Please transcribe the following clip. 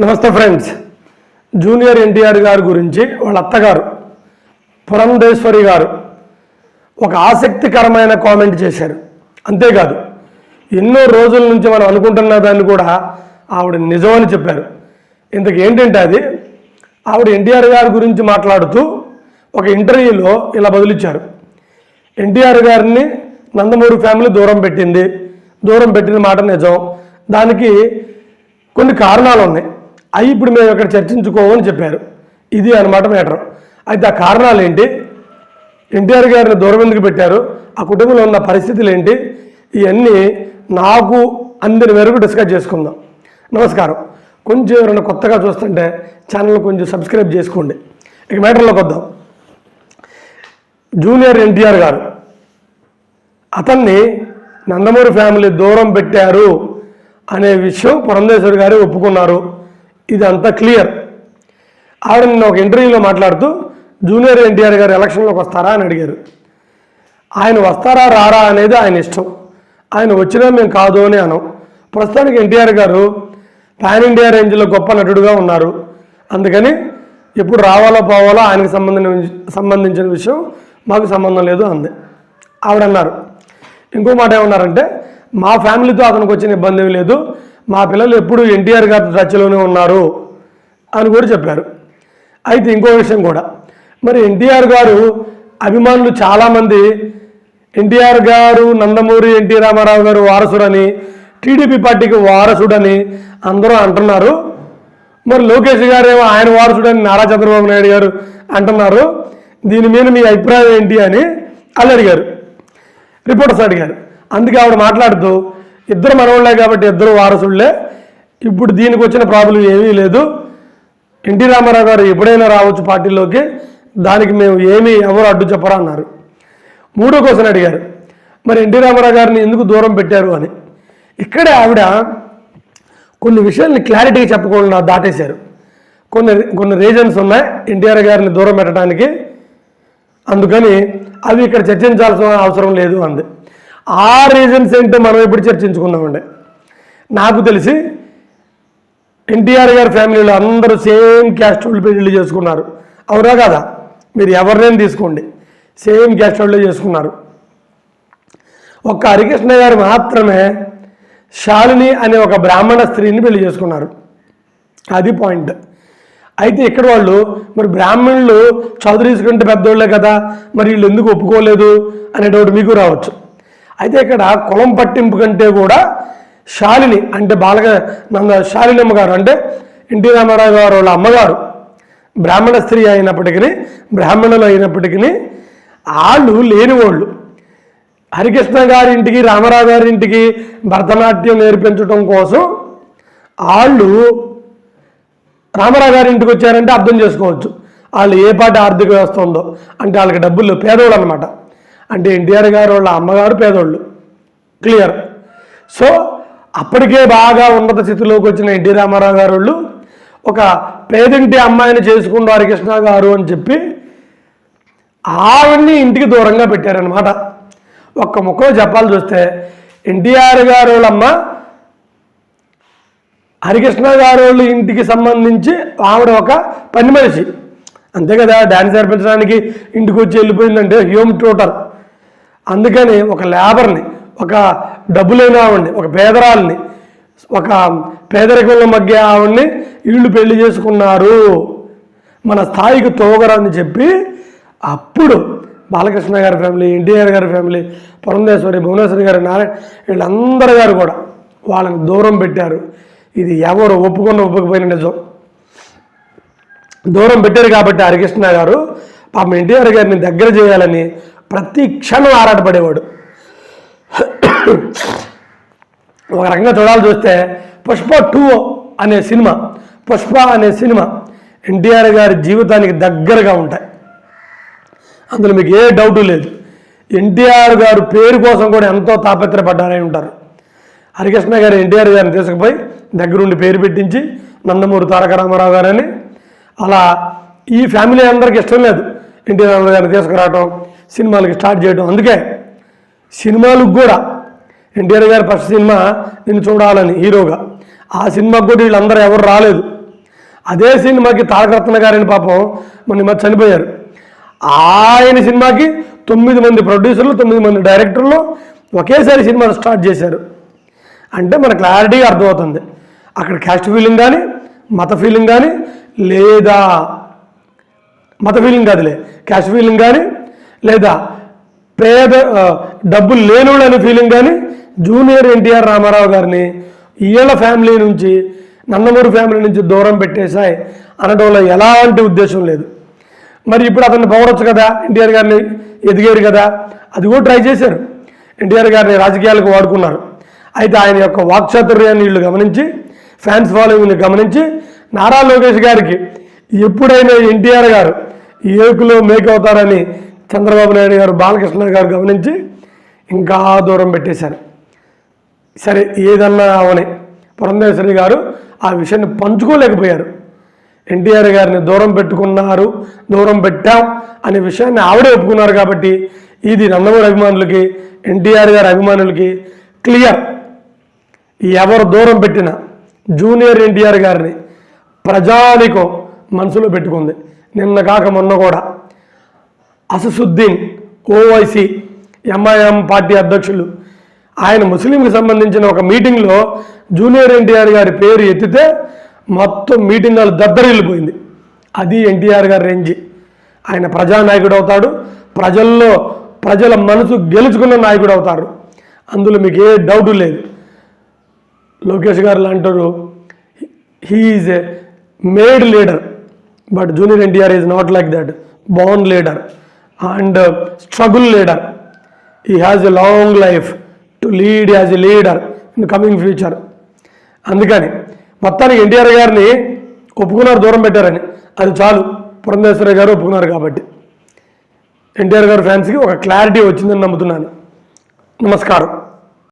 నమస్తే friends. Junior NTR గారి గురించి వాళ్ళ అత్తగారు పురంధేశ్వరి గారు ఒక ఆసక్తికరమైన కామెంట్ చేశారు. అంతేకాదు ఎన్నో రోజుల నుంచి మనం అనుకుంటున్న దాన్ని కూడా ఆవిడ నిజమని చెప్పారు. ఇంతకు ఏంటంటే అది ఆవిడ ఎన్టీఆర్ గారి గురించి మాట్లాడుతూ ఒక ఇంటర్వ్యూలో ఇలా బదులిచ్చారు. ఎన్టీఆర్ గారిని నందమూరి ఫ్యామిలీ దూరం పెట్టింది. దూరం పెట్టిన మాట నిజం. దానికి కొన్ని కారణాలు ఉన్నాయి. అవి ఇప్పుడు మేము ఇక్కడ చర్చించుకోమని చెప్పారు. ఇది అనమాట మ్యాటర్. అయితే ఆ కారణాలు ఏంటి? ఎన్టీఆర్ గారిని దూరం ఎందుకు పెట్టారు? ఆ కుటుంబంలో ఉన్న పరిస్థితులు ఏంటి? ఇవన్నీ నాకు అందిన మేరకు డిస్కస్ చేసుకుందాం. నమస్కారం. కొంచెం ఎవరైనా కొత్తగా చూస్తుంటే ఛానల్ కొంచెం సబ్స్క్రైబ్ చేసుకోండి. ఇక మ్యాటర్లోకి వద్దాం. జూనియర్ ఎన్టీఆర్ గారు అతన్ని నందమూరి ఫ్యామిలీ దూరం పెట్టారు అనే విషయం పురంధేశ్వరి గారు ఒప్పుకున్నారు. ఇది క్లియర్. ఆవిడ నిన్న ఒక ఇంటర్వ్యూలో మాట్లాడుతూ జూనియర్ ఎన్టీఆర్ గారు ఎలక్షన్లోకి వస్తారా? అని అడిగారు. ఆయన వస్తారా రారా అనేది ఆయన ఇష్టం. ఆయన వచ్చినా మేము కాదు అని అనం ప్రస్తుతానికి ఎన్టీఆర్ గారు పాన్ ఇండియా రేంజ్లో గొప్ప నటుడుగా ఉన్నారు. అందుకని ఎప్పుడు రావాలో పోవాలో ఆయనకు సంబంధించిన సంబంధించిన విషయం మాకు సంబంధం లేదు అంది. ఆవిడ అన్నారు. ఇంకో మాట ఏమన్నారంటే మా ఫ్యామిలీతో అతనికి వచ్చిన ఇబ్బంది లేదు. మా పిల్లలు ఎప్పుడు ఎన్టీఆర్ గారి టచ్లోనే ఉన్నారు అని కూడా చెప్పారు. అయితే ఇంకో విషయం కూడా. మరి ఎన్టీఆర్ గారు అభిమానులు చాలామంది ఎన్టీఆర్ గారు నందమూరి ఎన్టీ రామారావు గారు వారసుడని టీడీపీ పార్టీకి వారసుడని అందరూ అంటున్నారు. మరి లోకేష్ గారు ఏమో ఆయన వారసుడని నారా చంద్రబాబు నాయుడు గారు అంటున్నారు. దీని మీద మీ అభిప్రాయం ఏంటి అని వాళ్ళు అడిగారు. రిపోర్టర్స్ అడిగారు. అందుకే ఆవిడ మాట్లాడుతూ ఇద్దరు మనవాళ్ళే కాబట్టి ఇద్దరు వారసుళ్ళే ఇప్పుడు దీనికి వచ్చిన ప్రాబ్లం ఏమీ లేదు. ఎన్టీ రామారావు గారు ఎప్పుడైనా రావచ్చు పార్టీలోకి దానికి మేము ఏమీ ఎవరు అడ్డు చెప్పరా అన్నారు. మూడో క్వశ్చన్ అడిగారు. మరి ఎన్టీ రామారావు గారిని ఎందుకు దూరం పెట్టారు అని. ఇక్కడే ఆవిడ కొన్ని విషయాల్ని క్లారిటీగా చెప్పకుండా దాటేశారు. కొన్ని కొన్ని రీజన్స్ ఉన్నాయి ఎన్టీఆర్ గారిని దూరం పెట్టడానికి. అందుకని అవి ఇక్కడ చర్చించాల్సిన అవసరం లేదు అంది. ఆ రీజన్స్ ఏంటో మనం ఇప్పుడు చర్చించుకుందామండి. నాకు తెలిసి ఎన్టీఆర్ గారి ఫ్యామిలీలో అందరూ సేమ్ క్యాస్ట్ వాళ్ళు పెళ్ళి చేసుకున్నారు. అవునా కదా? మీరు ఎవరినైనా తీసుకోండి. సేమ్ క్యాస్ట్ వాళ్ళు చేసుకున్నారు. ఒక్క హరికృష్ణ గారు మాత్రమే శాలిని అనే ఒక బ్రాహ్మణ స్త్రీని పెళ్ళి చేసుకున్నారు. అది పాయింట్ అయితే ఇక్కడ వాళ్ళు మరి బ్రాహ్మణులు చౌదరీస్ కంటే పెద్దోళ్ళే కదా మరి వీళ్ళు ఎందుకు ఒప్పుకోలేదు అనే డౌట్ మీకు రావచ్చు. అయితే ఇక్కడ కులం పట్టింపు కంటే కూడా శాలిని అంటే బాలక నంద శాలినమ్మ గారు అంటే ఎన్టీ రామారావు గారు వాళ్ళ అమ్మగారు బ్రాహ్మణ స్త్రీ అయినప్పటికీ బ్రాహ్మణులు అయినప్పటికీ వాళ్ళు లేని వాళ్ళు హరికృష్ణ గారి ఇంటికి రామారావు గారి ఇంటికి భరతనాట్యం నేర్పించడం కోసం వాళ్ళు రామారావు గారింటికి వచ్చారంటే అర్థం చేసుకోవచ్చు. వాళ్ళు ఏ పాటి ఆర్థిక వ్యవస్థ ఉందో. అంటే వాళ్ళకి డబ్బులు పేదోళ్ళు అనమాట అంటే ఎన్టీఆర్ గారు వాళ్ళ అమ్మగారు పేదోళ్ళు. క్లియర్ సో అప్పటికే బాగా ఉన్నత స్థితిలోకి వచ్చిన ఎన్టీ రామారావు గారు వాళ్ళు ఒక పేదింటి అమ్మాయిని చేసుకున్న హరికృష్ణ గారు అని చెప్పి ఆవిడ్ని ఇంటికి దూరంగా పెట్టారనమాట ఒక్క ముఖం చెప్పాలి చూస్తే ఎన్టీఆర్ గారు వాళ్ళమ్మ హరికృష్ణ గారు వాళ్ళ ఇంటికి సంబంధించి ఆవిడ ఒక పని మనిషి అంతే కదా డ్యాన్స్ నేర్పించడానికి ఇంటికి వచ్చి వెళ్ళిపోయిందంటే హ్యూమ్ ట్యూటర్ అందుకని ఒక లేబర్ని ఒక డబ్బు లేని ఆవిడ్ని ఒక పేదరాల్ని ఒక పేదరికంలో మధ్య ఆవిడ్ని వీళ్ళు పెళ్ళి చేసుకున్నారు. మన స్థాయికి తోగరని చెప్పి అప్పుడు బాలకృష్ణ గారి ఫ్యామిలీ ఎన్టీఆర్ గారి ఫ్యామిలీ పురంధేశ్వరి భువనేశ్వరి గారి నారాయణ వీళ్ళందరి గారు కూడా వాళ్ళని దూరం పెట్టారు. ఇది ఎవరు ఒప్పుకున్న ఒప్పుకపోయిన నిజం. దూరం పెట్టారు కాబట్టి హరికృష్ణ గారు పాపం ఎన్టీఆర్ గారిని దగ్గర చేయాలని ప్రతి క్షణం ఆరాటపడేవాడు. ఒక రకంగా చూడాలి చూస్తే పుష్ప టూ అనే సినిమా పుష్ప అనే సినిమా ఎన్టీఆర్ గారి జీవితానికి దగ్గరగా ఉంటాయి. అందులో మీకు ఏ డౌటు లేదు. ఎన్టీఆర్ గారు పేరు కోసం కూడా ఎంతో తాపత్రపడ్డారని ఉంటారు. హరికృష్ణ గారు ఎన్టీఆర్ గారిని తీసుకుపోయి దగ్గరుండి పేరు పెట్టించి నందమూరి తారక రామారావు గారని అలా ఈ ఫ్యామిలీ అందరికి ఇష్టం లేదు ఎన్టీ రామారావు గారిని తీసుకురావటం. సినిమాలకి స్టార్ట్ చేయడం. అందుకే సినిమాలకు కూడా ఎన్టీఆర్ గారి ఫస్ట్ సినిమా నేను చూడాలని హీరోగా. ఆ సినిమాకు కూడా వీళ్ళందరూ ఎవరు రాలేదు. అదే సినిమాకి తారకరత్న గారిని పాపం మొన్న మధ్య చనిపోయారు. ఆయన సినిమాకి తొమ్మిది మంది ప్రొడ్యూసర్లు తొమ్మిది మంది డైరెక్టర్లు ఒకేసారి సినిమాలు స్టార్ట్ చేశారు. అంటే మన క్లారిటీగా అర్థమవుతుంది. అక్కడ క్యాస్ట్ ఫీలింగ్ కానీ మత ఫీలింగ్ కానీ లేదా మత ఫీలింగ్ కాదులే క్యాస్ట్ ఫీలింగ్ కానీ లేదా పేద డబ్బులు లేనివాడు అనే ఫీలింగ్ కానీ జూనియర్ ఎన్టీఆర్ రామారావు గారిని ఈళ్ళ ఫ్యామిలీ నుంచి నందమూరి ఫ్యామిలీ నుంచి దూరం పెట్టేశాయి అనడంలో ఎలాంటి ఉద్దేశం లేదు. మరి ఇప్పుడు అతన్ని పొగడొచ్చు కదా ఎన్టీఆర్ గారిని ఎదిగారు కదా అది కూడా ట్రై చేశారు. ఎన్టీఆర్ గారిని రాజకీయాలకు వాడుకున్నారు. అయితే ఆయన యొక్క వాక్చాతుర్యాన్ని వీళ్ళు గమనించి ఫ్యాన్స్ ఫాలోయింగ్ని గమనించి నారా లోకేష్ గారికి ఎప్పుడైనా ఎన్టీఆర్ గారు ఏకులో మేక్ అవుతారని చంద్రబాబు నాయుడు గారు బాలకృష్ణ గారు గమనించి ఇంకా దూరం పెట్టేశారు. సరే ఏదన్నా అవని పురంధేశ్వరి గారు ఆ విషయాన్ని పంచుకోలేకపోయారు. ఎన్టీఆర్ గారిని దూరం పెట్టుకున్నారు దూరం పెట్టాం అనే విషయాన్ని ఆవిడే ఒప్పుకున్నారు కాబట్టి ఇది నందమూరి అభిమానులకి ఎన్టీఆర్ గారి అభిమానులకి క్లియర్. ఎవరు దూరం పెట్టినా జూనియర్ ఎన్టీఆర్ గారిని ప్రజానికం మనసులో పెట్టుకుంది. నిన్న కాక మొన్న కూడా. అససుద్దీన్ ఓవైసీ ఎంఐఎం పార్టీ అధ్యక్షులు. ఆయన ముస్లింకి సంబంధించిన ఒక మీటింగ్లో జూనియర్ ఎన్టీఆర్ గారి పేరు ఎత్తితే మొత్తం మీటింగ్ వాళ్ళు దద్దరిల్లిపోయింది. అది ఎన్టీఆర్ గారి రేంజి. ఆయన ప్రజానాయకుడు అవుతాడు. ప్రజల్లో ప్రజల మనసు గెలుచుకున్న నాయకుడు అవుతారు. అందులో మీకు ఏ డౌట్ లేదు. లోకేష్ గారు అంటారు he's a made leader. But junior NTR is not like that. Bond leader. And struggle leader he has a long life to lead as a leader in coming future అందుకని మొత్తానికి ఎన్టీఆర్ గారిని ఒప్పుకున్నారు దూరం పెట్టారని. అది చాలు. పురంధేశ్వరి గారు ఒప్పుకున్నారు కాబట్టి. ఎన్టీఆర్ గారు ఫ్యాన్స్కి ఒక క్లారిటీ వచ్చిందని నమ్ముతున్నాను. నమస్కారం.